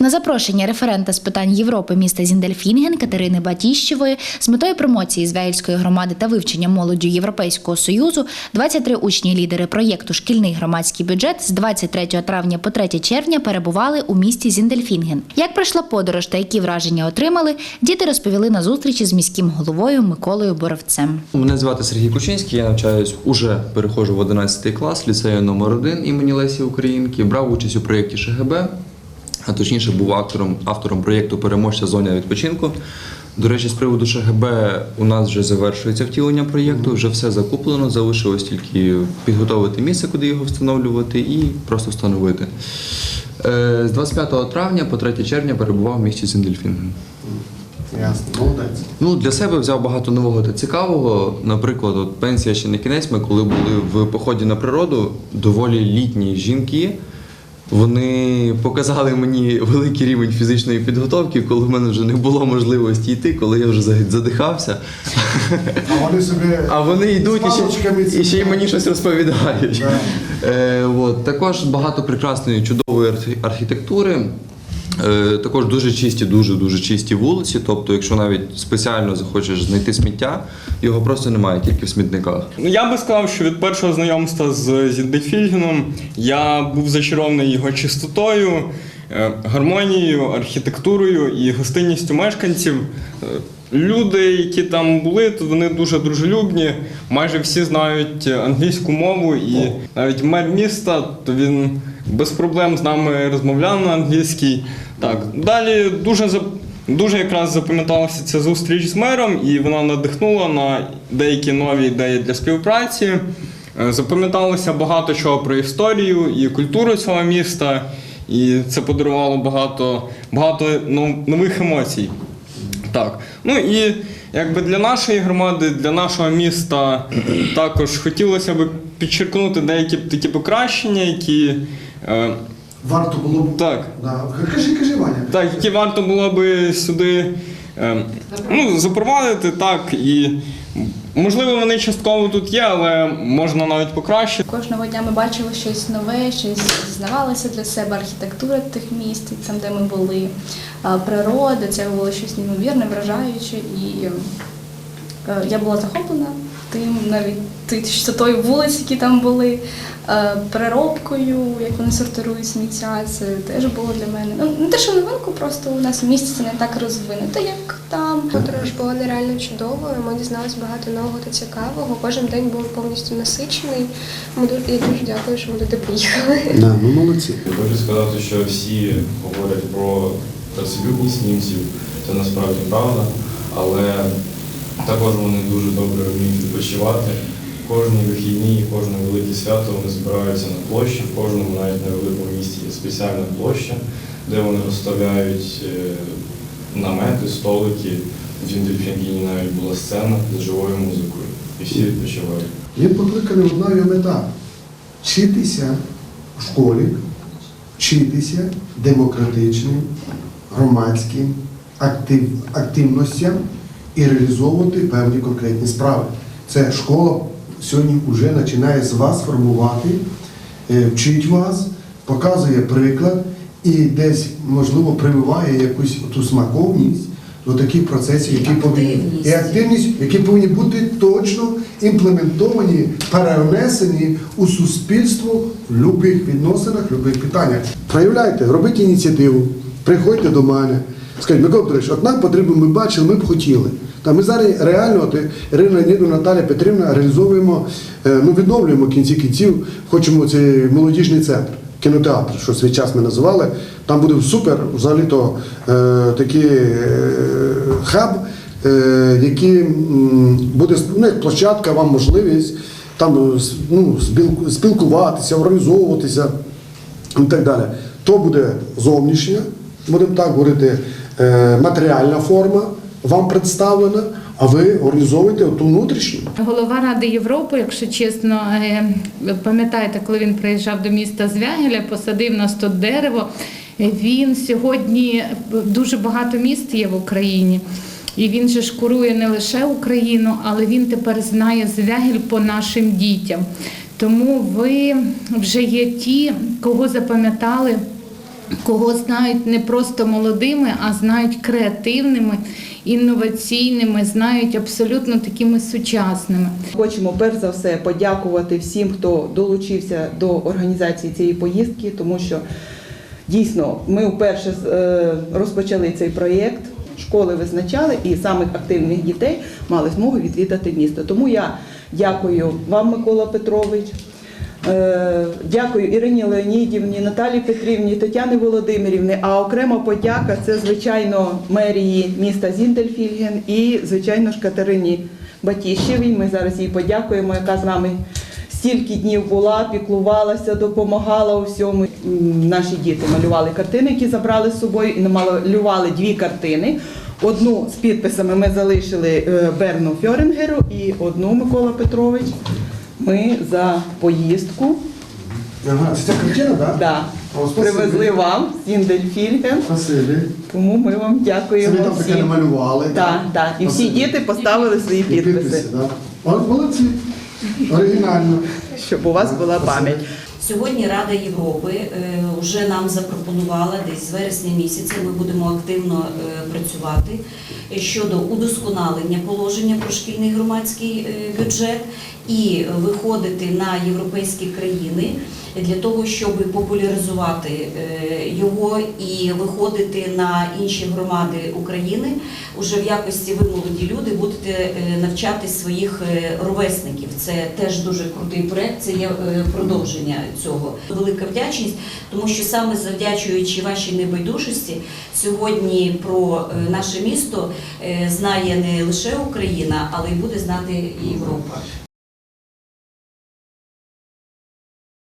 На запрошення референта з питань Європи міста Зіндельфінген Катерини Батіщевої з метою промоції Звягільської громади та вивчення молоді Європейського союзу 23 учні-лідери проєкту Шкільний громадський бюджет з 23 травня по 3 червня перебували у місті Зіндельфінген. Як пройшла подорож та які враження отримали, діти розповіли на зустрічі з міським головою Миколою Боровцем. Мене звати Сергій Кучинський, я навчаюсь уже переходжу в 11 клас ліцею номер 1 імені Лесі Українки. Брав участь у проєкті ШГБ, а точніше був автором, автором проєкту Переможця зоня відпочинку. До речі, з приводу ШГБ у нас вже завершується втілення проєкту, вже все закуплено, залишилось тільки підготовити місце, куди його встановлювати, і просто встановити. Е, З 25 травня по 3 червня перебував в місті Зіндельфінген. Ясно, молодець. Ну, для себе взяв багато нового та цікавого. Наприклад, от пенсія ще не кінець. Ми коли були в поході на природу, доволі літні жінки. Вони показали мені великий рівень фізичної підготовки, коли в мене вже не було можливості йти, коли я вже задихався. А вони собі А вони йдуть і ще, і ще й мені щось розповідають. Да. Е, от. Також багато прекрасної, чудової архітектури. Е, також дуже чисті, дуже дуже чисті вулиці. Тобто, якщо навіть спеціально захочеш знайти сміття, його просто немає, тільки в смітниках. Ну, я би сказав, що від першого знайомства з Зіндельфільгеном я був зачарований його чистотою, е, гармонією, архітектурою і гостинністю мешканців. Е, Люди, які там були, то вони дуже дружелюбні, майже всі знають англійську мову, і навіть мер міста, то він без проблем з нами розмовляв на англійській. Так, далі дуже зап- Дуже якраз запам'яталася ця зустріч з мером, і вона надихнула на деякі нові ідеї для співпраці. Е, Запам'яталося багато чого про історію і культуру цього міста, і це подарувало багато, багато нових емоцій. Так. Ну і якби для нашої громади, для нашого міста також хотілося б підчеркнути деякі такі покращення, які. Е, варто було б. так, Да. Кажи, кажи, Ваня. так, які варто було би сюди е, ну, запровадити, так, і можливо вони частково тут є, але можна навіть покращити. Кожного дня ми бачили щось нове, щось дізнавалися для себе, архітектура тих міст, там, де ми були, природа, це було щось неймовірне, вражаюче. І е, я була захоплена тим, навіть ти- чистотою вулиць, які там були, е, переробкою, як вони сортирують сміття, це теж було для мене. Ну, не те, що новинку, просто у нас в місті це не так розвинуто, як там. Подорож була нереально чудовою. Ми дізналися багато нового та цікавого. Кожен день був повністю насичений. Ми дуже я дуже дякую, що ми туди приїхали. Да, ну молодці. Я хочу сказати, що всі говорять про працелюбність німців, це насправді правда, але також вони дуже добре вміють відпочивати. Кожні вихідні, кожне велике свято вони збираються на площі, в кожному навіть невеликому місті є спеціальна площа, де вони розставляють е, намети, столики. В Віндельфінгіні навіть була сцена з живою музикою, і всі відпочивають. Він покликаний одна його мета вчитися в школі, вчитися демократичним, громадським актив, активностям і реалізовувати певні конкретні справи. Це школа сьогодні вже починає з вас формувати, е, вчить вас, показує приклад і десь, можливо, прививає якусь ту смаковність до таких процесів, які повинні і активність, які повинні бути точно імплементовані, перенесені у суспільство в будь-яких відносинах, в будь-яких питаннях. Проявляйте, робіть ініціативу, приходьте до мене. Скажіть, Микола Петрович, от нам потрібно, ми бачили, ми б хотіли. Та ми зараз реально, от Ірина Ніду, Наталя Петрівна, реалізовуємо, е, ну відновлюємо кінці кінців, хочемо цей молодіжний центр, кінотеатр, що свій час ми називали. Там буде супер, взагалі-то е, такий е, хаб, е, який буде ну, як площадка, вам можливість там е, ну, спілкуватися, організовуватися і так далі. То буде зовнішня, будемо так говорити, е, матеріальна форма вам представлена, а ви організовуєте ту внутрішню. Голова Ради Європи, якщо чесно, е, пам'ятаєте, коли він приїжджав до міста Звягеля, посадив нас тут дерево. Е, Він сьогодні дуже багато міст є в Україні. І він же ж курує не лише Україну, але він тепер знає Звягель по нашим дітям. Тому ви вже є ті, кого запам'ятали кого знають не просто молодими, а знають креативними, інноваційними, знають абсолютно такими сучасними. Хочемо перш за все подякувати всім, хто долучився до організації цієї поїздки, тому що дійсно ми вперше е, розпочали цей проєкт. Школи визначали і самих активних дітей мали змогу відвідати місто. Тому я дякую вам, Микола Петрович. Е, Дякую Ірині Леонідівні, Наталі Петрівні, Тетяни Володимирівні. А окрема подяка це, звичайно, мерії міста Зіндельфільген і, звичайно ж, Катерині Батіщевій. Ми зараз їй подякуємо, яка з нами стільки днів була, піклувалася, допомагала у всьому. Наші діти малювали картини, які забрали з собою, і намалювали дві картини. Одну з підписами ми залишили е, Берну Фьорингеру і одну Микола Петрович. Ми за поїздку Ага, це ця картина, так? да, О, спасибі. привезли вам з Індельфільген, Спасибі. тому ми вам Це ви дякуємо там таке всім. намалювали. Так, так. І всі Спасибі. діти поставили свої І підписи, так. Молодці. Оригінально. щоб у вас була пам'ять. Сьогодні Рада Європи е, вже нам запропонувала десь з вересня місяця. Ми будемо активно е, працювати щодо удосконалення положення про шкільний громадський е, бюджет і виходити на європейські країни для того, щоб популяризувати е, його і виходити на інші громади України. Уже в якості ви молоді люди будете е, навчати своїх е, ровесників. Це теж дуже крутий проект. Це є продовження цього. Велика вдячність, тому що саме завдячуючи вашій небайдужості, сьогодні про наше місто знає не лише Україна, але й буде знати Європа.